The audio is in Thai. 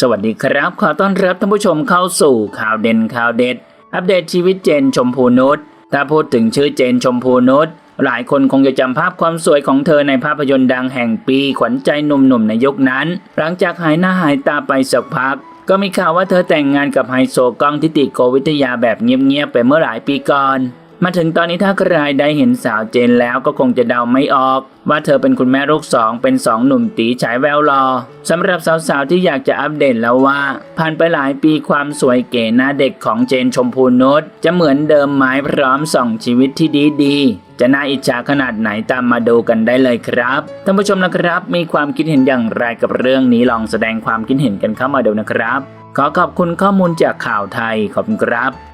สวัสดีครับ ขอต้อนรับท่านผู้ชมเข้าสู่ข่าวเด่นข่าวเด็ด อัปเดตชีวิตเจนชมพูนุชถ้าพูดถึงชื่อเจนชมพูนุชหลายคนคงจะจำภาพความสวยของเธอในภาพยนตร์ดังแห่งปีขวัญใจหนุ่มๆในยุคนั้น หลังจากหายหน้าหายตาไปสักพัก ก็มีข่าวว่าเธอแต่งงานกับไฮโซกล้องทิติโกวิทยาแบบเงียบๆไปเมื่อหลายปีก่อน มาถึงตอนนี้ถ้าใครได้เห็นสาวเจนแล้วก็คงจะเดาไม่ออก ว่าเธอเป็นคุณแม่ลูกสองเป็นสองหนุ่มตีฉายแววรอสำหรับสาวๆที่อยากจะอัปเดตแล้วว่า ผ่านไปหลายปีความสวยเก๋หน้าเด็กของเจนชมพูนุชจะเหมือนเดิมไหมพร้อมส่องชีวิตที่ดีๆ จะน่าอิจฉาขนาดไหนตามมาดูกันได้เลยครับท่านผู้ชมนะครับ มีความคิดเห็นอย่างไรกับเรื่องนี้ลองแสดงความคิดเห็นกันเข้ามาดูนะครับ ขอขอบคุณข้อมูลจากข่าวไทยขอบคุณครับ